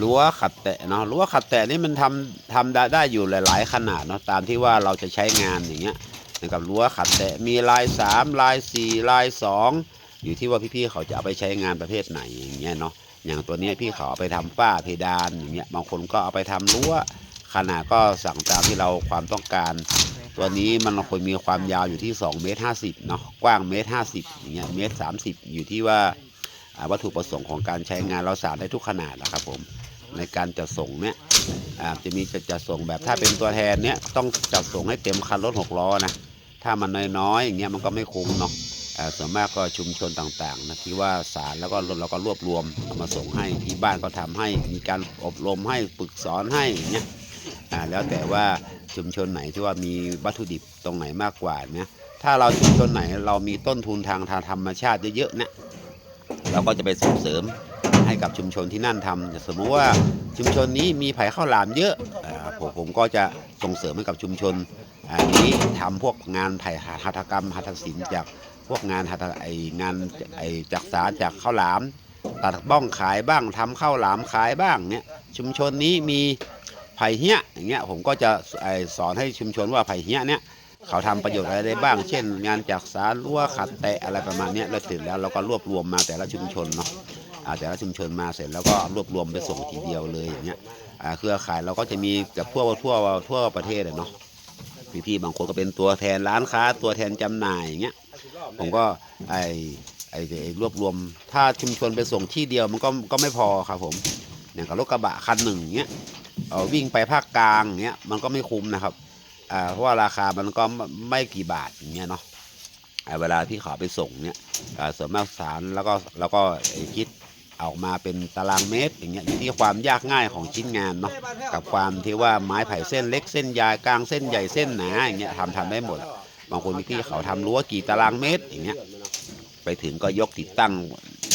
รั้วขัดแตะเนาะรั้วขัดแตะนี่มันทำทำได้ได้อยู่หลาย ๆ ขนาดเนาะตามที่ว่าเราจะใช้งานอย่างเงี้ยนะครับรั้วขัดแตะมีลายสามลายสี่ลายสองอยู่ที่ว่าพี่ๆเขาจะเอาไปใช้งานประเภทไหนอย่างเงี้ยเนาะอย่างตัวนี้พี่เขาเอาไปทำฝ้าเพดานอย่างเงี้ยบางคนก็เอาไปทำรั้วขนาดก็สั่งตามที่เราความต้องการ ตัวนี้มันควรมีความยาวอยู่ที่2เมตร50เนาะกว้างเมตร50อย่างเงี้ยเมตร30อยู่ที่ว่าอ่าวัตถุประสงค์ของการใช้งานเราสารได้ทุกขนาดนะครับผม ในการจัดส่งเนี่ยจะมีจะจัดส่งแบบถ้าเป็นตัวแทนเนี่ยต้องจัดส่งให้เต็มคันรถหกล้อนะถ้ามันน้อยๆอย่างเงี้ยมันก็ไม่คุ้มเนาะส่วนมากก็ชุมชนต่างๆนะที่ว่าสารแล้วก็เราก็รวบรวมเอามาส่งให้ที่บ้านก็ทำให้มีการอบรมให้ฝึกสอนให้อย่างเงี้ยแล้วแต่ว่าชุมชนไหนที่ว่ามีวัตถุดิบตรงไหนมากกว่าเนี่ยถ้าเราชุมชนไหนเรามีต้นทุนทางทางธรรมชาติเยอะๆเนี่ยเราก็จะไปส่งเสริม ให้กับชุมชนที่นั่นทำสมมุติว่าชุมชนนี้มีไผ่ข้าวหลามเยอะอผมผมก็จะส่งเสริมให้กับชุมชนอันนี้ทำพวกงานไผ่หัตถกรรมหัตถศิลป์จากพวกงานหัตถไองานไอจักสารจากข้าวหลาม ตัดบ้องขายบ้างทำข้าวหลามขายบ้างเนี่ยชุมชนนี้มีไผ่เหี้ยอย่างเงี้ยผมก็จะอสอนให้ชุมชนว่าไผ่เหี้ยเนี่ยเขาทำประโยชน์อะไรได้บ้าง เช่น งานจักสารรั้วขัดแตะอะไรประมาณนี้ยแล้วเสร็จแล้วเราก็รวบรวมมาแต่ละชุมชนเนาะ แต่ละชุมชนมาเสร็จแล้วก็รวบรวมไปส่งทีเดียวเลยอย่างเงี้ยเครือข่ายเราก็จะมีกับทั่วทั่วทั่วประเทศเนาะพี่ๆบางคนก็เป็นตัวแทนร้านค้า ตัวแทนจำหน่ายอย่างเงี้ยผมก็ไอไอไอ้รวบรวม ถ้าชุมชนไปส่งที่เดียวมันก็ก็ไม่พอครับผมอย่างกับรถกระบะคันหนึ่งเงี้ยวิ่งไปภาคกลางเงี้ยมันก็ไม่คุ้มนะครับอ่าเพราะว่าราคามันก็ไม่กี่บาทอย่างเงี้ยเนาะเวลาที่เขาไปส่งเนี่ยส่วนมากสารแล้วก็แล้วก็คิด ออกมาเป็นตารางเมตรอย่างเงี้ยอยู่ที่ความยากง่ายของชิ้นงานเนาะกับความที่ว่าไม้ไผ่เส้นเล็กเส้นยาวกลางเส้นใหญ่เส้นหนาอย่างเงี้ยทำทำได้หมดบางคนที่เขาทำรั้วกี่ตารางเมตรอย่างเงี้ยไปถึงก็ยกติดตั้ง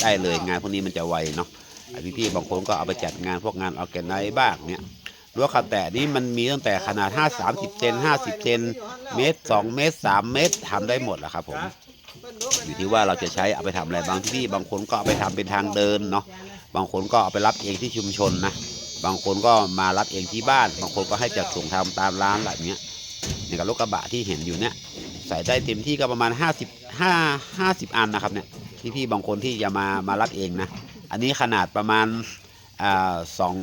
ได้เลยงานพวกนี้มันจะไวเนาะอ่พี่ๆบางคนก็เอาไปจัดงานพวกงานออแกนไนบ้างเนี่ยรั้วขัดแตะนี่มันมีตั้งแต่ขนาด 5 30เซน50เซนเมตร 2 เมตร 3 เมตรทำได้หมดแหละครับผม อยู่ที่ว่าเราจะใช้เอาไปทำอะไรบางที่บางคนก็เอาไปทำเป็นทางเดินเนาะบางคนก็เอาไปรับเองที่ชุมชนนะบางคนก็มารับเองที่บ้าน บางคนก็ให้จัดส่งทำตามร้านแบบเนี้ยนี่กับรถกระบะที่เห็นอยู่เนี่ยใส่ได้เต็มที่ก็ประมาณ 50 5 50 อันนะครับเนี่ยพี่บางคนที่จะมามารับเองนะอันนี้ขนาดประมาณอ่าสอง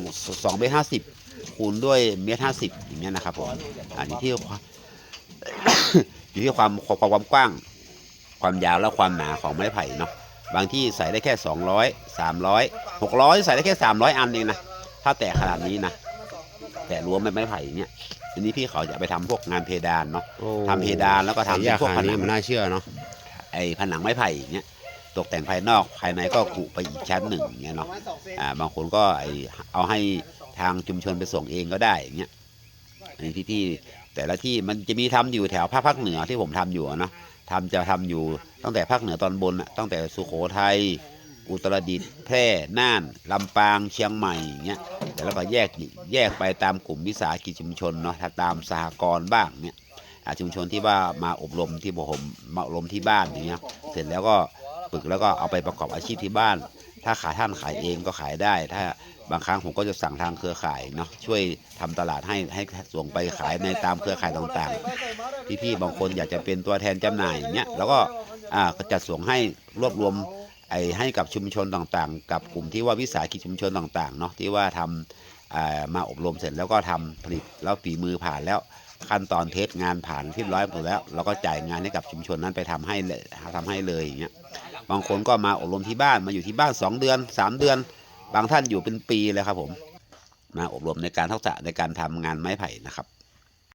สองเมตรห้าสิบคูณด้วยเมตรห้าสิบอย่างเงี้ยนะครับผมอันนี้ที่อยู่ที่ความความความกว้าง ความยาวและความหนาของไม้ไผ่เนาะบางที่ใส่ได้แค่ 200 300 600 ใส่ได้แค่ 300 อันเองนะถ้าแตะขนาดนี้นะแต่รวมไม้ไผ่เนี่ยอันนี้พี่เขาจะไปทำพวกงานเพดานเนาะทำเพดานแล้วก็ทำเป็นพวกผนังมันน่าเชื่อเนาะไอ้ผนังไม้ไผ่อย่างเงี้ยตกแต่งภายนอกภายในก็กุไปอีกชั้นหนึ่งอย่างเงี้ยเนาะอ่าบางคนก็ไอเอาให้ทางชุมชนไปส่งเองก็ได้อย่างเงี้ยอันนี้ที่ที่ แต่ละที่มันจะมีทำอยู่แถวภาคภาคเหนือที่ผมทำอยู่เนาะทำจะทำอยู่ตั้งแต่ภาคเหนือตอนบนตั้งแต่สุโขทัยอุตรดิตถ์แพร่น่านลำปางเชียงใหม่อย่างเงี้ยแต่แล้วก็แยกแยกไปตามกลุ่มวิสาหกิจชุมชนเนาะถ้าตามสหกรณ์บ้างเนี่ยอาชุมชนที่ว่ามาอบรมที่ผมมาอบรมที่บ้านอย่างเงี้ยเสร็จแล้วก็ฝึกแล้วก็เอาไปประกอบอาชีพที่บ้าน ถ้าขายท่านขายเองก็ขายได้ ถ้าบางครั้งผมก็จะสั่งทางเครือข่ายเนาะช่วยทำตลาดให้ให้ส่งไปขายในตามเครือข่ายต่างๆ พี่ๆบางคนอยากจะเป็นตัวแทนจำหน่ายเงี้ยแล้วก็อ่าก็จัดส่งให้รวบรวมไอ้ให้กับชุมชนต่างๆ กับกลุ่มที่ว่าวิสาหกิจชุมชนต่างๆเนาะที่ว่าทำอ่ามาอบรมเสร็จแล้วก็ทำผลิตแล้วฝีมือผ่านแล้ว ขั้นตอนเทสงานผ่านที่ร้อยหมดแล้วเราก็จ่ายงานให้กับชุมชนนั้นไปทำให้เลยทำให้เลยอย่างเงี้ยบางคนก็มาอบรมที่บ้านมาอยู่ที่บ้าน 2 เดือน 3 เดือน บางท่านอยู่เป็นปีเลยครับผมมาอบรมในการทักษะในการทำงานไม้ไผ่นะครับ